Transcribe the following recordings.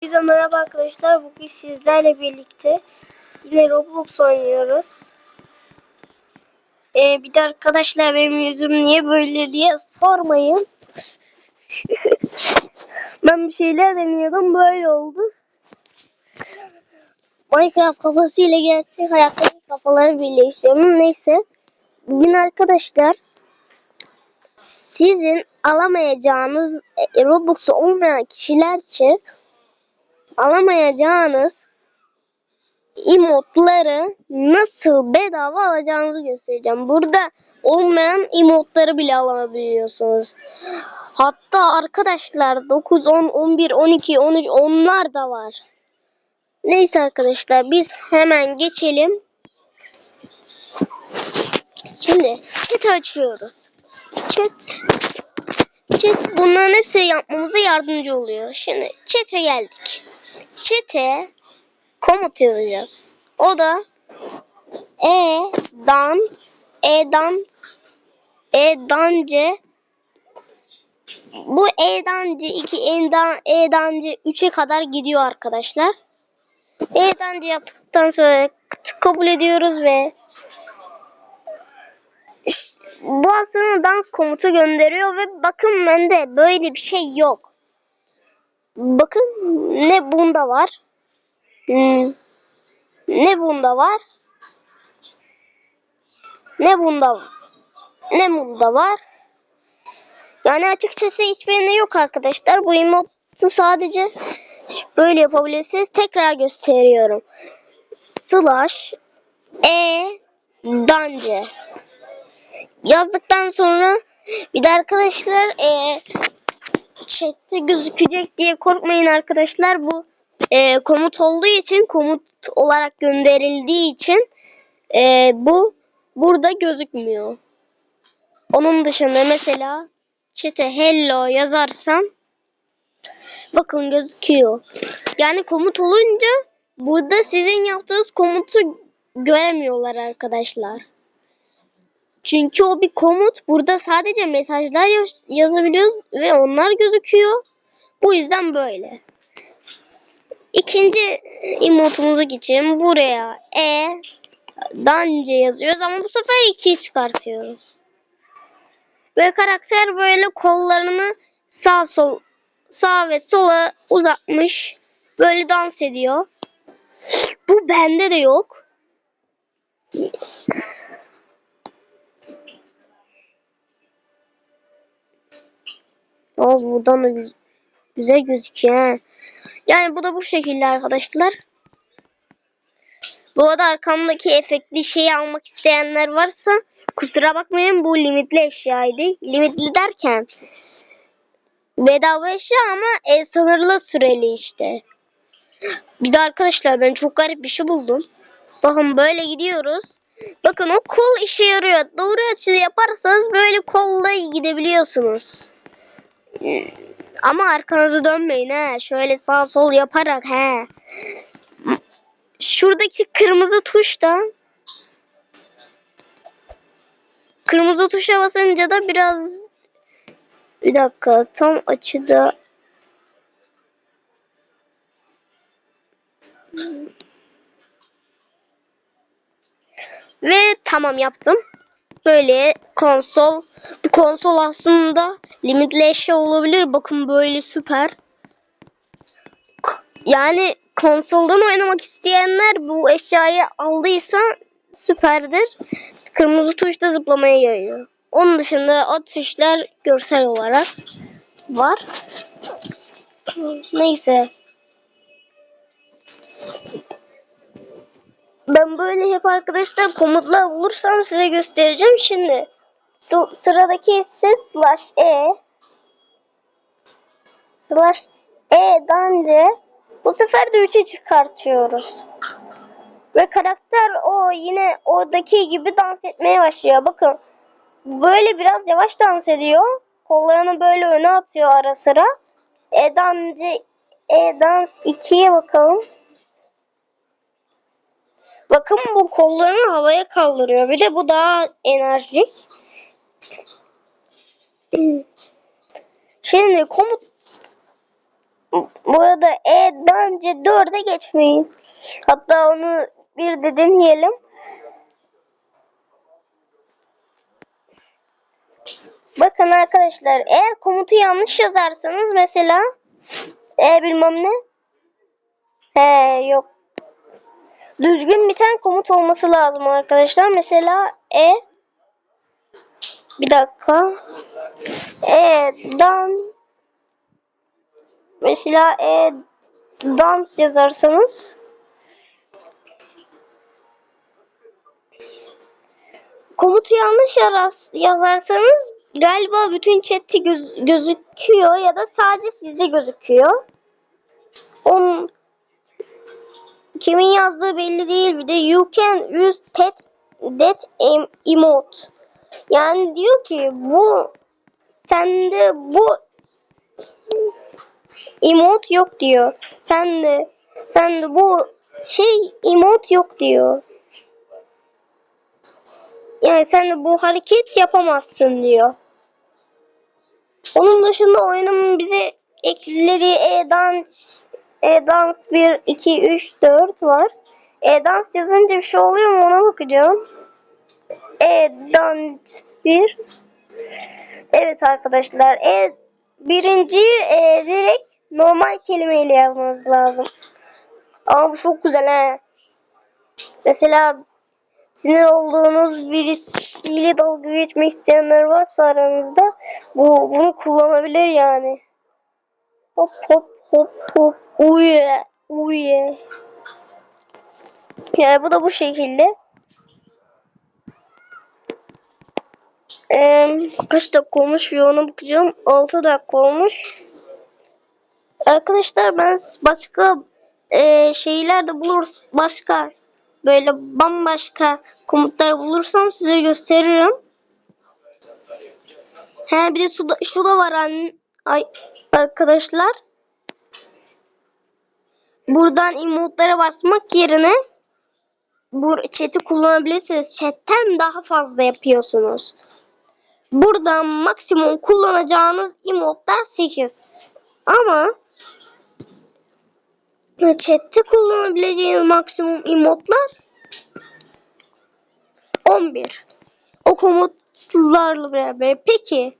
Herkese merhaba arkadaşlar. Bugün sizlerle birlikte yine Roblox oynuyoruz. Ee, bir de arkadaşlar benim yüzüm niye böyle diye sormayın. ben bir şeyler deniyordum böyle oldu. Minecraft kafası ile gerçek hayattaki kafaları birleştiriyorum. Neyse. Bugün arkadaşlar sizin alamayacağınız e, Roblox'u olmayan kişiler için alamayacağınız emotları nasıl bedava alacağınızı göstereceğim. Burada olmayan emotları bile alabiliyorsunuz. Hatta arkadaşlar 9, 10, 11, 12, 13 onlar da var. Neyse arkadaşlar biz hemen geçelim. Şimdi chat açıyoruz. Chat Chat bunların hepsi yapmamıza yardımcı oluyor. Şimdi chat'e geldik. Chat'e komut yazacağız. O da e dans e dans e dance bu e dance 2 e e dance 3'e kadar gidiyor arkadaşlar. E dance yaptıktan sonra kabul ediyoruz ve aslında dans komutu gönderiyor ve bakın bende böyle bir şey yok. Bakın ne bunda var. Hmm. Ne bunda var. Ne bunda ne bunda var. Yani açıkçası hiçbirinde yok arkadaşlar. Bu emotu sadece böyle yapabilirsiniz. Tekrar gösteriyorum. Slash e dance yazdıktan sonra bir de arkadaşlar e, chatte gözükecek diye korkmayın arkadaşlar. Bu e, komut olduğu için komut olarak gönderildiği için e, bu burada gözükmüyor. Onun dışında mesela chat'e hello yazarsam bakın gözüküyor. Yani komut olunca burada sizin yaptığınız komutu göremiyorlar arkadaşlar. Çünkü o bir komut. Burada sadece mesajlar yazabiliyoruz ve onlar gözüküyor. Bu yüzden böyle. İkinci emotumuzu geçelim. Buraya E dance yazıyoruz ama bu sefer 2'yi çıkartıyoruz. Ve karakter böyle kollarını sağ sol sağ ve sola uzatmış. Böyle dans ediyor. Bu bende de yok. Az buradan da güz güzel gözüküyor. Yani bu da bu şekilde arkadaşlar. Bu arada arkamdaki efektli şeyi almak isteyenler varsa kusura bakmayın bu limitli eşyaydı. Limitli derken bedava eşya ama e, sınırlı süreli işte. Bir de arkadaşlar ben çok garip bir şey buldum. Bakın böyle gidiyoruz. Bakın o kol işe yarıyor. Doğru açıda yaparsanız böyle kolla gidebiliyorsunuz. Ama arkanızı dönmeyin he. Şöyle sağ sol yaparak he. Şuradaki kırmızı tuşta kırmızı tuşa basınca da biraz bir dakika tam açıda ve tamam yaptım böyle konsol. Bu konsol aslında limitli eşya olabilir. Bakın böyle süper. Yani konsoldan oynamak isteyenler bu eşyayı aldıysa süperdir. Kırmızı tuşta zıplamaya yayıyor. Onun dışında o tuşlar görsel olarak var. Neyse. Ben böyle hep arkadaşlar komutlar bulursam size göstereceğim. Şimdi sıradaki ise slash e slash e dance bu sefer de 3'e çıkartıyoruz. Ve karakter o yine oradaki gibi dans etmeye başlıyor. Bakın böyle biraz yavaş dans ediyor. Kollarını böyle öne atıyor ara sıra. E dance e dans 2'ye bakalım. Bakın bu kollarını havaya kaldırıyor. Bir de bu daha enerjik. Şimdi komut Bu arada E'den önce 4'e geçmeyin. Hatta onu bir de deneyelim. Bakın arkadaşlar eğer komutu yanlış yazarsanız mesela E bilmem ne. He yok. Düzgün bir tane komut olması lazım arkadaşlar. Mesela E bir dakika. E dan mesela E dans yazarsanız komutu yanlış yazarsanız galiba bütün chat'i göz, gözüküyor ya da sadece sizde gözüküyor. On, kimin yazdığı belli değil bir de you can use that, that em- emote. Yani diyor ki bu sende bu emote yok diyor. Sende sende bu şey emote yok diyor. Yani sen de bu hareket yapamazsın diyor. Onun dışında oyunun bize eklediği e-dans e-dans 1, 2, 3, 4 var. E-dans yazınca bir şey oluyor mu ona bakacağım. E-dans 1 Evet arkadaşlar. E birinci e, direkt normal kelimeyle yazmanız lazım. Ama bu çok güzel he. Mesela sinir olduğunuz birisiyle dalga geçmek isteyenler varsa aranızda bu bunu kullanabilir yani. Hop hop hop hop uye uye. Yani bu da bu şekilde. Ee, kaç dakika olmuş bir ona bakacağım. 6 dakika olmuş. Arkadaşlar ben başka e, şeyler de buluruz. Başka böyle bambaşka komutlar bulursam size gösteririm. He bir de şu da, şu da var an, ay, arkadaşlar. Buradan emotlara basmak yerine bu chat'i kullanabilirsiniz. Chat'ten daha fazla yapıyorsunuz. Buradan maksimum kullanacağınız emotlar 8. Ama chat'te kullanabileceğiniz maksimum emotlar 11. O komutlarla beraber. Peki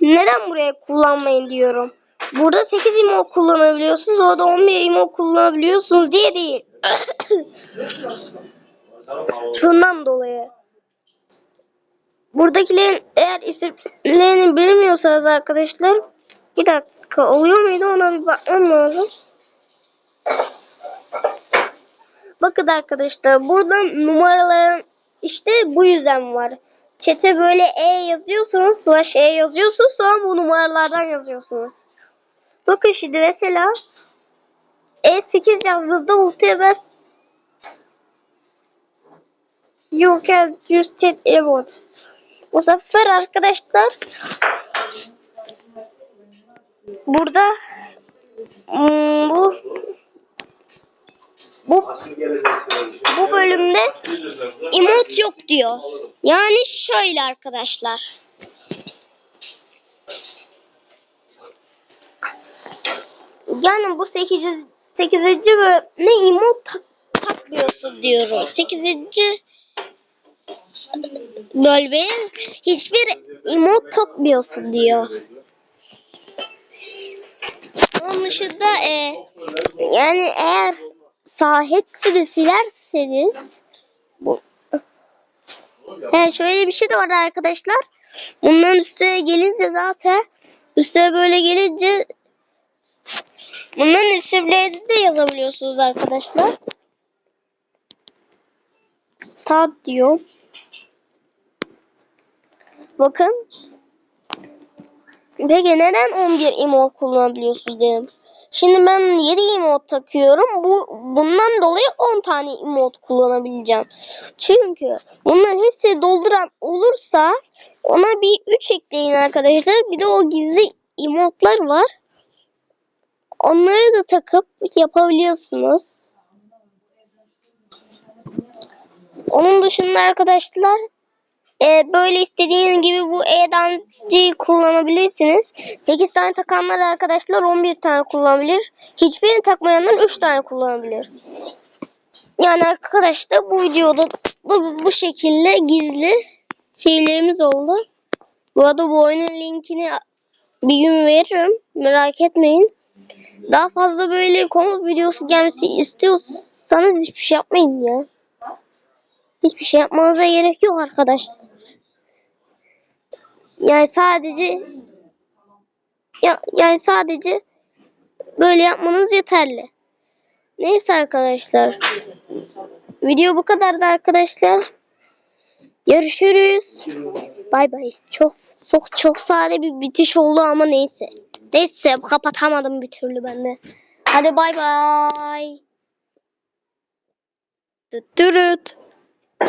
neden buraya kullanmayın diyorum. Burada 8 imo kullanabiliyorsunuz. Orada 11 imo kullanabiliyorsunuz diye değil. Şundan dolayı. Buradakilerin eğer isimlerini bilmiyorsanız arkadaşlar bir dakika oluyor muydu ona bir bakmam lazım. Bakın arkadaşlar burada numaraların işte bu yüzden var. Çete böyle E yazıyorsunuz slash E yazıyorsunuz sonra bu numaralardan yazıyorsunuz. Bakın şimdi mesela E8 yazdığımda ultiye bas You can use that emote. Bu sefer arkadaşlar burada hmm, bu bu bu bölümde emot yok diyor. Yani şöyle arkadaşlar. Yani bu 8. 8. bölümde emot tak, takmıyorsun diyorum. 8. bölmeye hiçbir emot takmıyorsun diyor. Onun dışında e, yani eğer sağ hepsini silerseniz bu He şöyle bir şey de var arkadaşlar. Bunların üstüne gelince zaten üstüne böyle gelince bunların isimlerini de yazabiliyorsunuz arkadaşlar. Stadyum. Bakın. Peki neden 11 emote kullanabiliyorsunuz dedim. Şimdi ben 7 emote takıyorum. Bu bundan dolayı 10 tane emote kullanabileceğim. Çünkü bunların hepsi dolduran olursa ona bir 3 ekleyin arkadaşlar. Bir de o gizli emotlar var. Onları da takıp yapabiliyorsunuz. Onun dışında arkadaşlar e, böyle istediğiniz gibi bu e-dancıyı kullanabilirsiniz. 8 tane takanlar arkadaşlar 11 tane kullanabilir. Hiçbirini takmayanlar 3 tane kullanabilir. Yani arkadaşlar bu videoda bu, bu şekilde gizli şeylerimiz oldu. Bu arada bu oyunun linkini bir gün veririm. Merak etmeyin. Daha fazla böyle komut videosu gelmesi istiyorsanız hiçbir şey yapmayın ya. Hiçbir şey yapmanıza gerek yok arkadaşlar. Yani sadece ya, yani sadece böyle yapmanız yeterli. Neyse arkadaşlar. Video bu kadardı arkadaşlar. Görüşürüz. Bay bay. Çok çok çok sade bir bitiş oldu ama neyse. Neyse kapatamadım bir türlü ben de. Hadi bay bay. Dürüt.